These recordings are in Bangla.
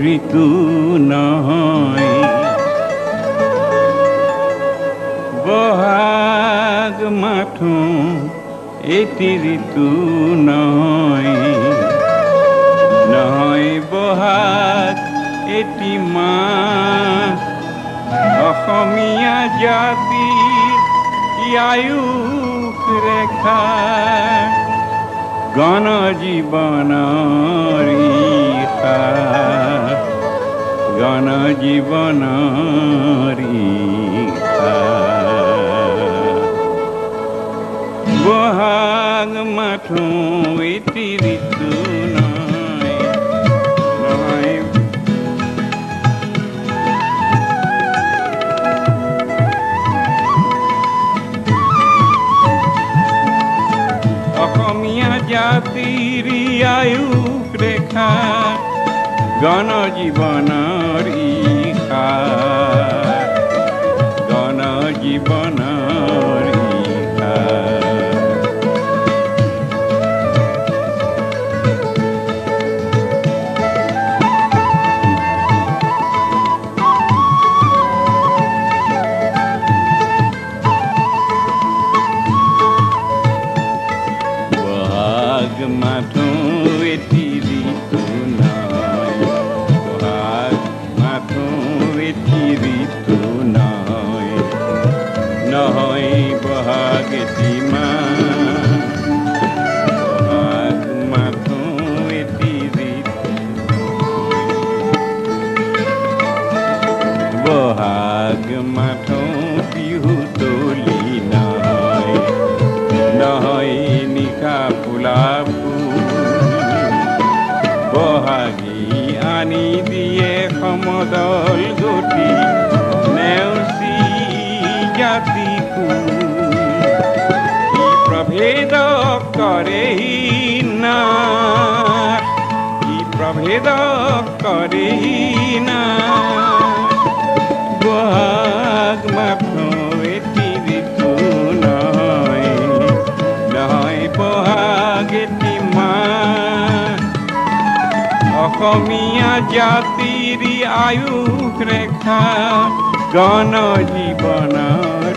ঋতু নহয় বহাগ মাঠো এটি ঋতু নহয় নহয় বহাগ, এটি মাছ অসমীয়া জাতি আয়ুস ৰেখা। গণ জীৱনৰ ঈশা গণ জীৱনৰ ঈশা বহাগ মাথো ইতি ঋতু জাতিৰ আয়ুস ৰেখা নহয় বহাগ এটি মাহ সমদল গতি নেওচি জাতি ই প্ৰভেদ কৰে না কি প্ৰভেদ কৰে না বহাগ এটি ঋতু নহয় আয়ু রেখা গণ জীৱনৰ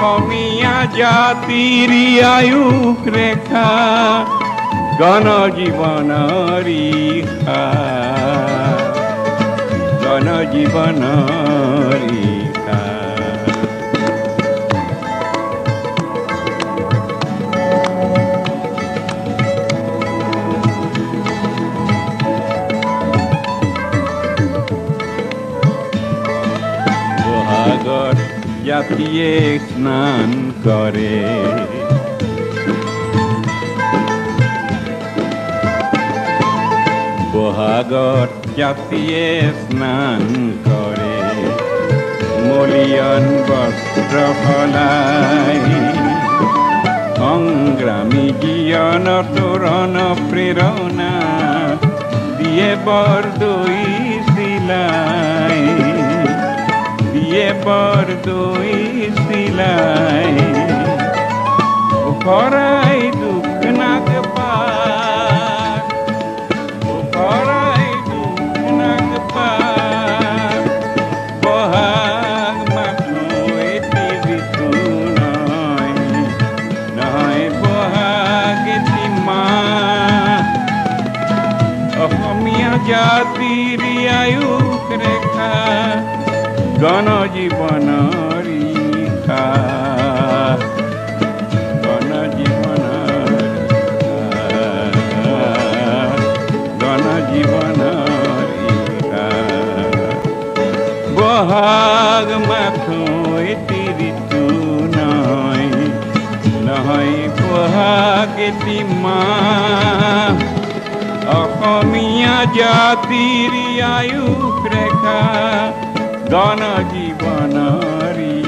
অসমীয়া জাতিৰ আয়ুস ৰেখা গণ জীৱনৰ ঈশা গণ জীৱনৰ ঈশা জাতিয়ে স্নান কৰে বহাগত জাতিয়ে স্নান কৰে মলিয়ন বস্ত্ৰ সলাই সংগ্ৰামী জ্ঞান তোৰণ প্ৰেৰণা দিয়ে বৰদৈ চিলাই দিয়ে পর দুই সিলাই ভরাই দুঃখ নাক পার ভরাই দুঃখ নাক পার বহাগ মাথুই তিবিতু নয় বহাগ তিমা অসমীয়া জাতির আয়ুষ রেখা মাথো এটি ঋতু নয়। নহয় বহাগ এটি মাহ অসমীয়া জাতিৰ আয়ুস ৰেখা গণ জীৱনৰ ইশা